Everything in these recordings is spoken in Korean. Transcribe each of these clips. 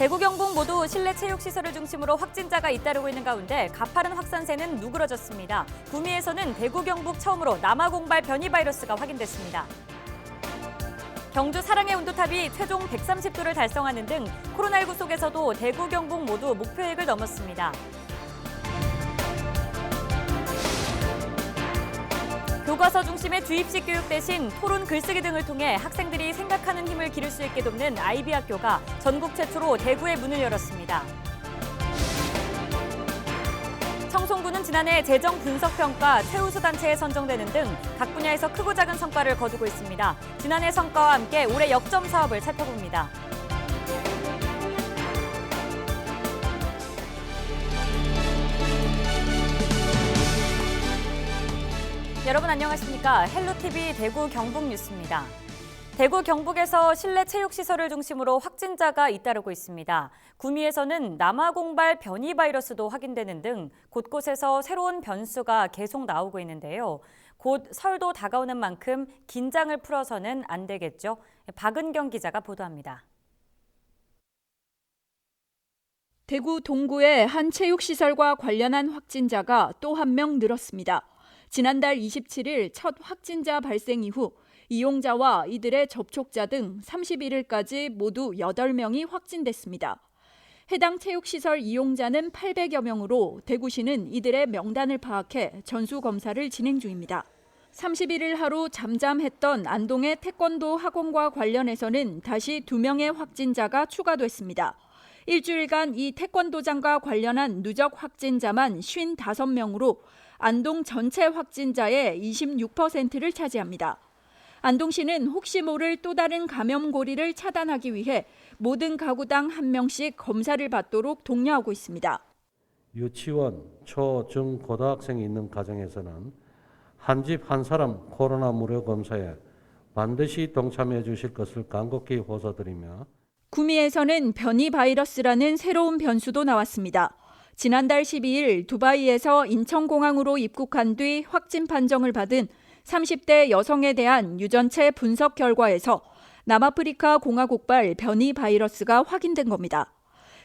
대구 경북 모두 실내 체육 시설을 중심으로 확진자가 잇따르고 있는 가운데 가파른 확산세는 누그러졌습니다. 구미에서는 대구 경북 처음으로 남아 공발 변이 바이러스가 확인됐습니다. 경주 사랑의 온도탑이 최종 130도를 달성하는 등 코로나19 속에서도 대구 경북 모두 목표액을 넘었습니다. 교과서 중심의 주입식 교육 대신 토론 글쓰기 등을 통해 학생들이 생각하는 힘을 기를 수 있게 돕는 아이비 학교가 전국 최초로 대구에 문을 열었습니다. 청송군은 지난해 재정 분석 평가 최우수 단체에 선정되는 등 각 분야에서 크고 작은 성과를 거두고 있습니다. 지난해 성과와 함께 올해 역점 사업을 살펴봅니다. 여러분 안녕하십니까? 헬로티비 대구 경북 뉴스입니다. 대구 경북에서 실내 체육 시설을 중심으로 확진자가 잇따르고 있습니다. 구미에서는 남아공발 변이 바이러스도 확인되는 등 곳곳에서 새로운 변수가 계속 나오고 있는데요. 곧 설도 다가오는 만큼 긴장을 풀어서는 안 되겠죠. 박은경 기자가 보도합니다. 대구 동구의 한 체육시설과 관련한 확진자가 또 한 명 늘었습니다. 지난달 27일 첫 확진자 발생 이후 이용자와 이들의 접촉자 등 31일까지 모두 8명이 확진됐습니다. 해당 체육시설 이용자는 800여 명으로 대구시는 이들의 명단을 파악해 전수검사를 진행 중입니다. 31일 하루 잠잠했던 안동의 태권도 학원과 관련해서는 다시 2명의 확진자가 추가됐습니다. 일주일간 이 태권도장과 관련한 누적 확진자만 55명으로 안동 전체 확진자의 26%를 차지합니다. 안동시는 혹시 모를 또 다른 감염 고리를 차단하기 위해 모든 가구당 한 명씩 검사를 받도록 독려하고 있습니다. 유치원, 초, 중, 고등학생이 있는 가정에서는 한 집 한 사람 코로나 무료 검사에 반드시 동참해 주실 것을 간곡히 호소드리며 구미에서는 변이 바이러스라는 새로운 변수도 나왔습니다. 지난달 12일 두바이에서 인천공항으로 입국한 뒤 확진 판정을 받은 30대 여성에 대한 유전체 분석 결과에서 남아프리카 공화국발 변이 바이러스가 확인된 겁니다.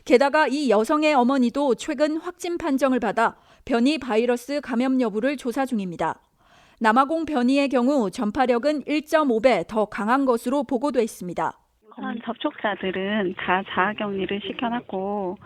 게다가 이 여성의 어머니도 최근 확진 판정을 받아 변이 바이러스 감염 여부를 조사 중입니다. 남아공 변이의 경우 전파력은 1.5배 더 강한 것으로 보고돼 있습니다. 한 접촉자들은 다 자가격리를 시켜놨고,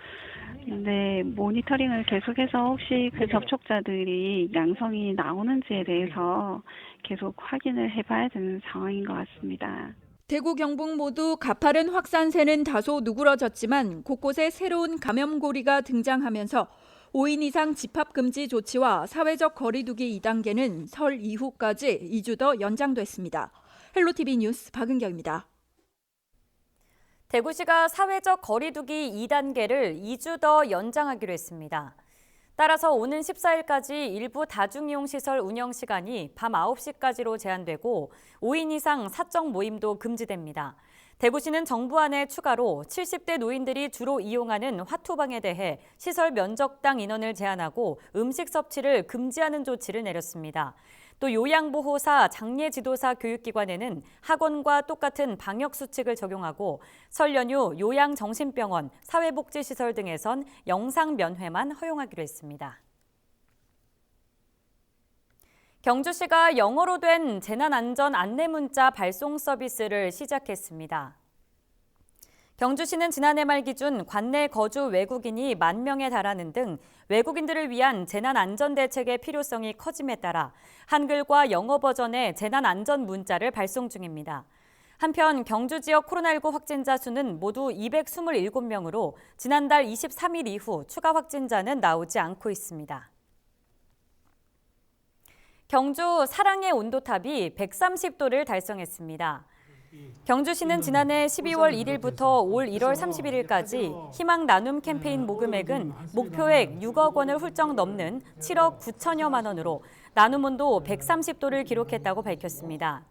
근데 모니터링을 계속해서 혹시 그 접촉자들이 양성이 나오는지에 대해서 계속 확인을 해봐야 되는 상황인 것 같습니다. 대구 경북 모두 가파른 확산세는 다소 누그러졌지만 곳곳에 새로운 감염고리가 등장하면서 5인 이상 집합 금지 조치와 사회적 거리두기 2단계는 설 이후까지 2주 더 연장됐습니다. 헬로티비 뉴스 박은경입니다. 대구시가 사회적 거리두기 2단계를 2주 더 연장하기로 했습니다. 따라서 오는 14일까지 일부 다중이용시설 운영 시간이 밤 9시까지로 제한되고 5인 이상 사적 모임도 금지됩니다. 대구시는 정부 안에 추가로 70대 노인들이 주로 이용하는 화투방에 대해 시설 면적당 인원을 제한하고 음식 섭취를 금지하는 조치를 내렸습니다. 또 요양보호사, 장례지도사 교육기관에는 학원과 똑같은 방역수칙을 적용하고 설 연휴 요양정신병원, 사회복지시설 등에선 영상 면회만 허용하기로 했습니다. 경주시가 영어로 된 재난안전 안내 문자 발송 서비스를 시작했습니다. 경주시는 지난해 말 기준 관내 거주 외국인이 만 명에 달하는 등 외국인들을 위한 재난안전대책의 필요성이 커짐에 따라 한글과 영어 버전의 재난안전 문자를 발송 중입니다. 한편 경주 지역 코로나19 확진자 수는 모두 227명으로 지난달 23일 이후 추가 확진자는 나오지 않고 있습니다. 경주 사랑의 온도탑이 130도를 달성했습니다. 경주시는 지난해 12월 1일부터 올 1월 31일까지 희망 나눔 캠페인 모금액은 목표액 6억 원을 훌쩍 넘는 7억 9천여만 원으로 나눔 온도 130도를 기록했다고 밝혔습니다.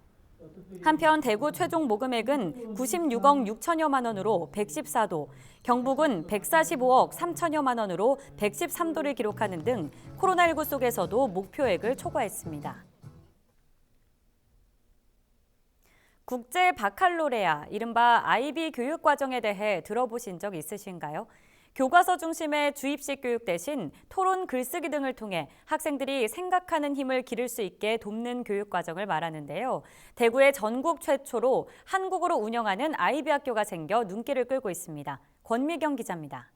한편 대구 최종 모금액은 96억 6천여만 원으로 114도, 경북은 145억 3천여만 원으로 113도를 기록하는 등 코로나19 속에서도 목표액을 초과했습니다. 국제 바칼로레아, 이른바 IB 교육 과정에 대해 들어보신 적 있으신가요? 교과서 중심의 주입식 교육 대신 토론 글쓰기 등을 통해 학생들이 생각하는 힘을 기를 수 있게 돕는 교육 과정을 말하는데요. 대구에 전국 최초로 한국어로 운영하는 IB 학교가 생겨 눈길을 끌고 있습니다. 권미경 기자입니다.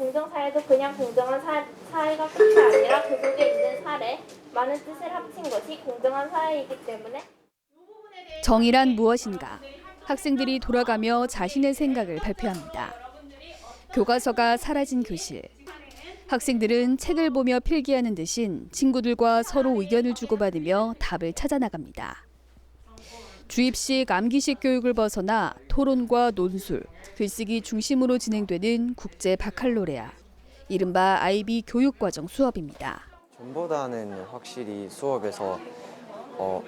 공정사회도 그냥 공정한 사, 사회가 끝이 아니라 그 속에 있는 사례, 많은 뜻을 합친 것이 공정한 사회이기 때문에 정의란 무엇인가? 학생들이 돌아가며 자신의 생각을 발표합니다. 교과서가 사라진 교실. 학생들은 책을 보며 필기하는 대신 친구들과 서로 의견을 주고받으며 답을 찾아 나갑니다. 주입식 암기식 교육을 벗어나 토론과 논술, 글쓰기 중심으로 진행되는 국제 바칼로레아, 이른바 IB 교육과정 수업입니다. 전보다는 확실히 수업에서 어,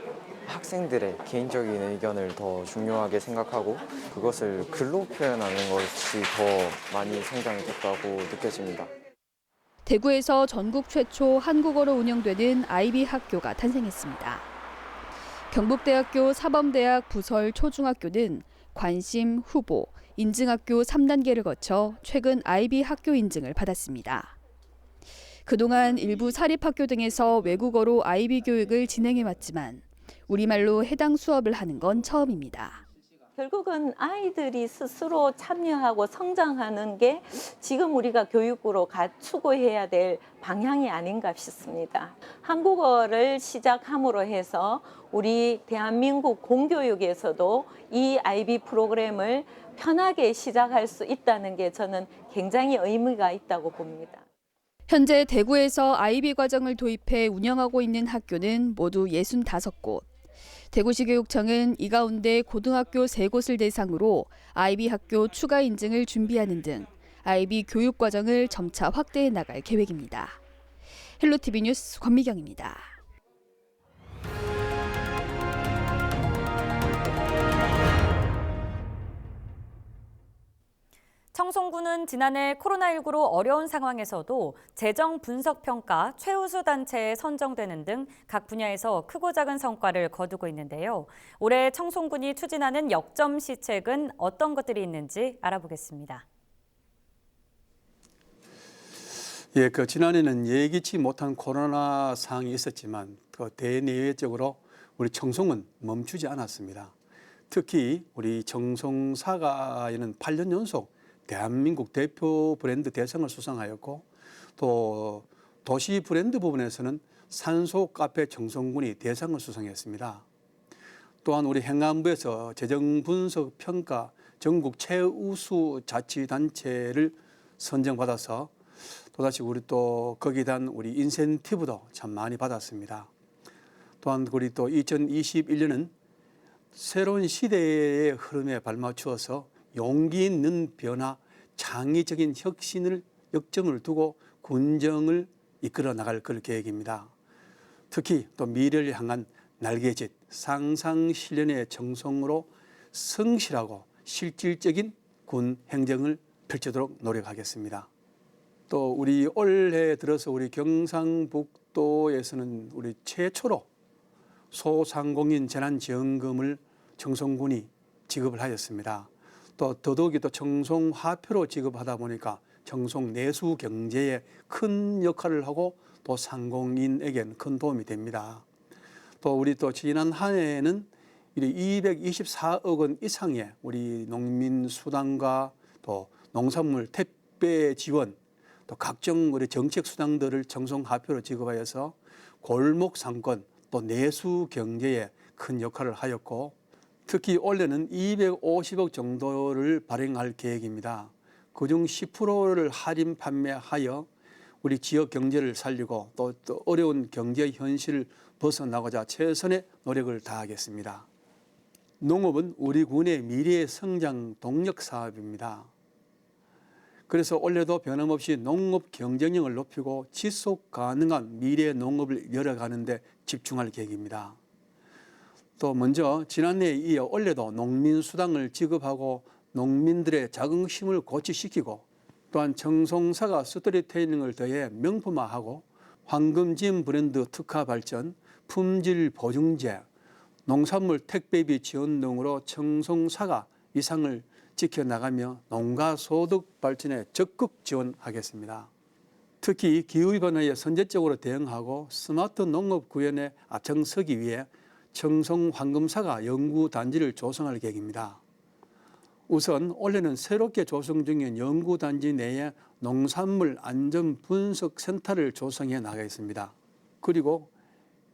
학생들의 개인적인 의견을 더 중요하게 생각하고 그것을 글로 표현하는 것이 더 많이 성장이 됐다고 느껴집니다. 대구에서 전국 최초 한국어로 운영되는 IB 학교가 탄생했습니다. 경북대학교 사범대학 부설 초중학교는 관심, 후보, 인증학교 3단계를 거쳐 최근 IB 학교 인증을 받았습니다. 그동안 일부 사립학교 등에서 외국어로 IB 교육을 진행해 왔지만 우리말로 해당 수업을 하는 건 처음입니다. 결국은 아이들이 스스로 참여하고 성장하는 게 지금 우리가 교육으로 가 추구해야 될 방향이 아닌가 싶습니다. 한국어를 시작함으로 해서 우리 대한민국 공교육에서도 이 IB 프로그램을 편하게 시작할 수 있다는 게 저는 굉장히 의미가 있다고 봅니다. 현재 대구에서 IB 과정을 도입해 운영하고 있는 학교는 모두 65곳. 대구시 교육청은 이 가운데 고등학교 3곳을 대상으로 IB 학교 추가 인증을 준비하는 등 IB 교육 과정을 점차 확대해 나갈 계획입니다. 헬로티비 뉴스 권미경입니다. 청송군은 지난해 코로나19로 어려운 상황에서도 재정 분석 평가 최우수 단체에 선정되는 등 각 분야에서 크고 작은 성과를 거두고 있는데요. 올해 청송군이 추진하는 역점 시책은 어떤 것들이 있는지 알아보겠습니다. 예, 그 지난해는 예기치 못한 코로나 상황이 있었지만 그 대내외적으로 우리 청송은 멈추지 않았습니다. 특히 우리 청송사가에는 8년 연속 대한민국 대표 브랜드 대상을 수상하였고 또 도시 브랜드 부분에서는 산소 카페 청송군이 대상을 수상했습니다. 또한 우리 행안부에서 재정 분석 평가 전국 최우수 자치단체를 선정받아서 또다시 우리 또 거기에 대한 우리 인센티브도 참 많이 받았습니다. 또한 우리 또 2021년은 새로운 시대의 흐름에 발맞추어서 용기 있는 변화, 창의적인 혁신을 역점을 두고 군정을 이끌어 나갈 걸 계획입니다. 특히 또 미래를 향한 날개짓, 상상 실현의 정성으로 성실하고 실질적인 군 행정을 펼치도록 노력하겠습니다. 또 우리 올해 들어서 우리 경상북도에서는 우리 최초로 소상공인 재난지원금을 청송군이 지급을 하였습니다. 또 더더욱이 또 청송화표로 지급하다 보니까 청송 내수 경제에 큰 역할을 하고 또 상공인에겐 큰 도움이 됩니다. 또 우리 또 지난 한 해에는 224억 원 이상의 우리 농민 수당과 또 농산물 택배 지원 또 각종 우리 정책 수당들을 청송화표로 지급하여서 골목 상권 또 내수 경제에 큰 역할을 하였고 특히 올해는 250억 정도를 발행할 계획입니다. 그중 10%를 할인 판매하여 우리 지역 경제를 살리고 또, 또 어려운 경제 현실을 벗어나고자 최선의 노력을 다하겠습니다. 농업은 우리 군의 미래의 성장 동력 사업입니다. 그래서 올해도 변함없이 농업 경쟁력을 높이고 지속 가능한 미래 농업을 열어가는 데 집중할 계획입니다. 또 먼저 지난해에 이어 올해도 농민 수당을 지급하고 농민들의 자긍심을 고취시키고 또한 청송사가 스토리텔링을 더해 명품화하고 황금진 브랜드 특화 발전, 품질 보증제, 농산물 택배비 지원 등으로 청송사가 이상을 지켜나가며 농가 소득 발전에 적극 지원하겠습니다. 특히 기후 변화에 선제적으로 대응하고 스마트 농업 구현에 앞장서기 위해 청송 황금사가 연구 단지를 조성할 계획입니다. 우선 올해는 새롭게 조성 중인 연구 단지 내에 농산물 안전 분석 센터를 조성해 나가겠습니다. 그리고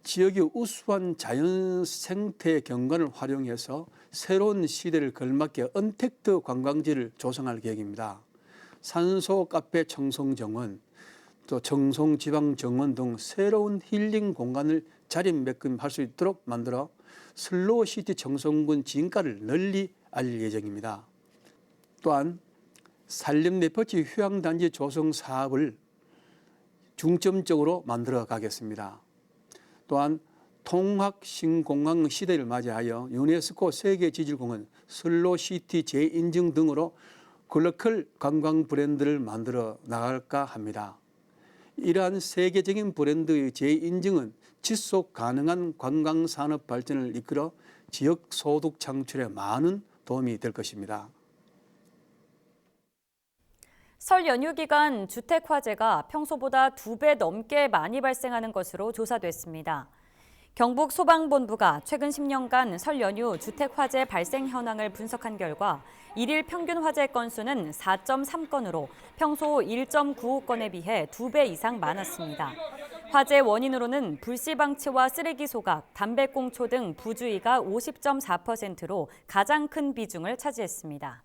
지역의 우수한 자연 생태 경관을 활용해서 새로운 시대를 걸맞게 언택트 관광지를 조성할 계획입니다. 산소 카페 청송 정원, 또 청송 지방 정원 등 새로운 힐링 공간을 자리매김할 수 있도록 만들어 슬로우 시티 청송군 진가를 널리 알릴 예정입니다. 또한 산림 네퍼치 휴양단지 조성 사업을 중점적으로 만들어 가겠습니다. 또한 통학 신공항 시대를 맞이하여 유네스코 세계 지질공원 슬로시티 재인증 등으로 글로컬 관광 브랜드를 만들어 나갈까 합니다. 이러한 세계적인 브랜드의 재인증은 지속 가능한 관광 산업 발전을 이끌어 지역 소득 창출에 많은 도움이 될 것입니다. 설 연휴 기간 주택 화재가 평소보다 두 배 넘게 많이 발생하는 것으로 조사됐습니다. 경북 소방본부가 최근 10년간 설 연휴 주택 화재 발생 현황을 분석한 결과 일일 평균 화재 건수는 4.3건으로 평소 1.95건에 비해 두 배 이상 많았습니다. 화재 원인으로는 불씨 방치와 쓰레기 소각, 담배꽁초 등 부주의가 50.4%로 가장 큰 비중을 차지했습니다.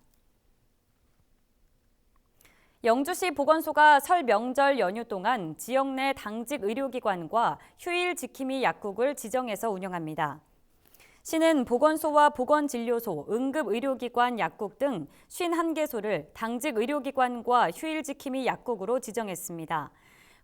영주시 보건소가 설 명절 연휴 동안 지역 내 당직 의료기관과 휴일 지킴이 약국을 지정해서 운영합니다. 시는 보건소와 보건진료소, 응급의료기관 약국 등 51개소를 당직 의료기관과 휴일 지킴이 약국으로 지정했습니다.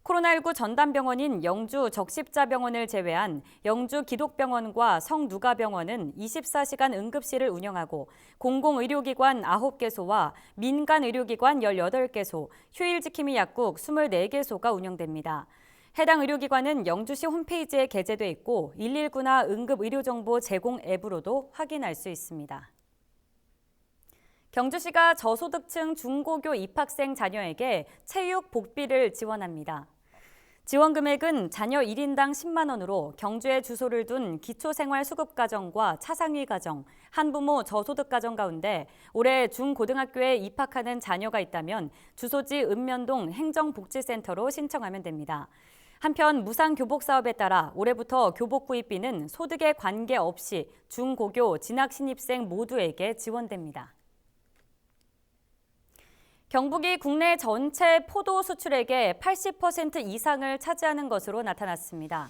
코로나19 전담병원인 영주 적십자병원을 제외한 영주 기독병원과 성누가병원은 24시간 응급실을 운영하고 공공의료기관 9개소와 민간의료기관 18개소, 휴일지킴이 약국 24개소가 운영됩니다. 해당 의료기관은 영주시 홈페이지에 게재돼 있고 119나 응급의료정보 제공 앱으로도 확인할 수 있습니다. 경주시가 저소득층 중고교 입학생 자녀에게 체육 복비를 지원합니다. 지원 금액은 자녀 1인당 10만 원으로 경주에 주소를 둔 기초생활수급가정과 차상위 가정, 한부모 저소득 가정 가운데 올해 중고등학교에 입학하는 자녀가 있다면 주소지 읍면동 행정복지센터로 신청하면 됩니다. 한편 무상교복 사업에 따라 올해부터 교복 구입비는 소득에 관계없이 중고교 진학 신입생 모두에게 지원됩니다. 경북이 국내 전체 포도 수출액의 80% 이상을 차지하는 것으로 나타났습니다.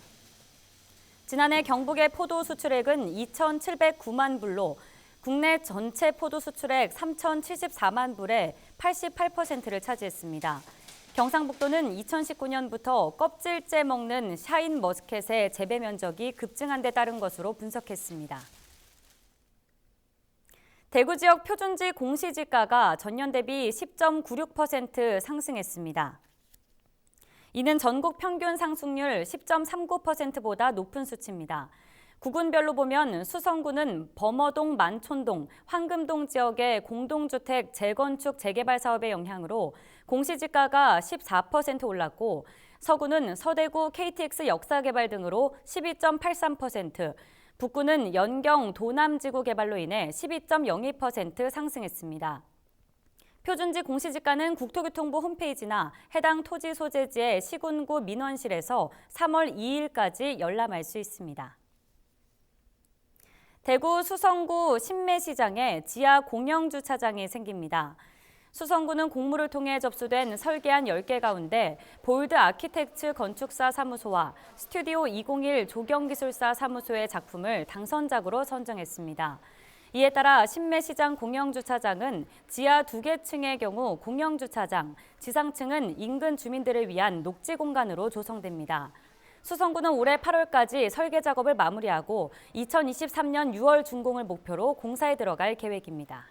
지난해 경북의 포도 수출액은 2,709만 불로 국내 전체 포도 수출액 3,074만 불의 88%를 차지했습니다. 경상북도는 2019년부터 껍질째 먹는 샤인 머스켓의 재배 면적이 급증한 데 따른 것으로 분석했습니다. 대구 지역 표준지 공시지가가 전년 대비 10.96% 상승했습니다. 이는 전국 평균 상승률 10.39%보다 높은 수치입니다. 구군별로 보면 수성구는 범어동, 만촌동, 황금동 지역의 공동주택 재건축 재개발 사업의 영향으로 공시지가가 14% 올랐고 서구는 서대구 KTX 역사개발 등으로 12.83%, 북구는 연경 도남지구 개발로 인해 12.02% 상승했습니다. 표준지 공시지가는 국토교통부 홈페이지나 해당 토지 소재지의 시군구 민원실에서 3월 2일까지 열람할 수 있습니다. 대구 수성구 신매시장에 지하 공영주차장이 생깁니다. 수성구는 공모를 통해 접수된 설계안 10개 가운데 볼드 아키텍츠 건축사 사무소와 스튜디오 201 조경기술사 사무소의 작품을 당선작으로 선정했습니다. 이에 따라 신매시장 공영주차장은 지하 두개 층의 경우 공영주차장, 지상층은 인근 주민들을 위한 녹지 공간으로 조성됩니다. 수성구는 올해 8월까지 설계 작업을 마무리하고 2023년 6월 준공을 목표로 공사에 들어갈 계획입니다.